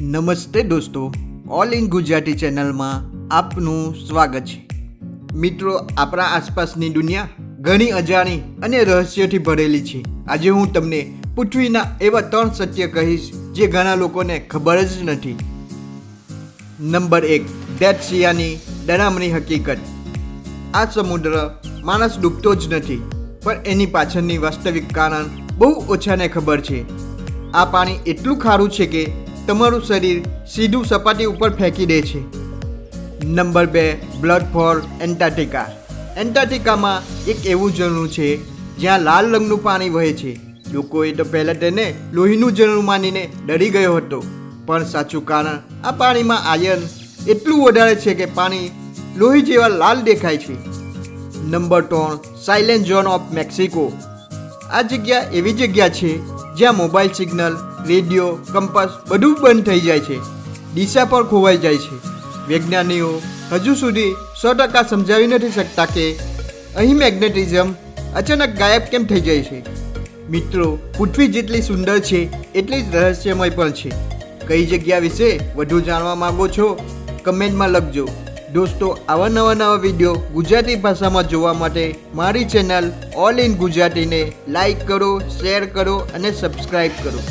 નમસ્તે દોસ્તો. All in Gujarati ચેનલમાં આપનું સ્વાગત છે. મિત્રો, આપણા આસપાસની દુનિયા ઘણી અજાણી અને રહસ્યથી ભરેલી છે. આજે હું તમને પૃથ્વીના એવા ત્રણ સત્ય કહીશ જે ઘણા લોકોને ખબર જ નથી. નંબર એક ડેથ સિયાની ડરામણી હકીકત. આ સમુદ્ર માણસ ડૂબતો જ નથી, પણ એની પાછળની વાસ્તવિક કારણ બહુ ઓછાને ખબર છે. આ પાણી એટલું ખારું છે કે તમારું શરીર સીધું સપાટી ઉપર ફેંકી દે છે. નંબર બે બ્લડ ફોર એન્ટાર્ટિકા એન્ટાર્ટિકામાં એક એવું ઝરણું છે, જ્યાં લાલ રંગનું પાણી વહે છે. લોકોએ તો પહેલાં તેને લોહીનું ઝરણું માનીને ડરી ગયો હતો. પણ સાચું કારણ, આ પાણીમાં આયર્ન એટલું વધારે છે કે પાણી લોહી જેવા લાલ દેખાય છે. નંબર ત્રણ સાયલેન્ટ ઝોન ઓફ મેક્સિકો આ જગ્યા એવી જગ્યા છે જ્યાં મોબાઈલ સિગ્નલ, રેડિયો, કંપાસ બધું બંધ થઈ જાય છે. દિશા પર ખોવાઈ જાય છે. વૈજ્ઞાનિકો હજુ સુધી સો ટકા સમજાવી નથી શકતા કે અહીં મેગ્નેટિઝમ અચાનક ગાયબ કેમ થઈ જાય છે. મિત્રો, પૃથ્વી જેટલી સુંદર છે, એટલી જ રહસ્યમય પણ છે. કઈ જગ્યા વિશે વધુ જાણવા માગો છો? કમેન્ટમાં લખજો. દોસ્તો, આવા નવા નવા વીડિયો ગુજરાતી ભાષામાં જોવા માટે મારી ચેનલ ઓલ ઇન ગુજરાતીને લાઈક કરો શેર કરો અને સબસ્ક્રાઈબ કરો.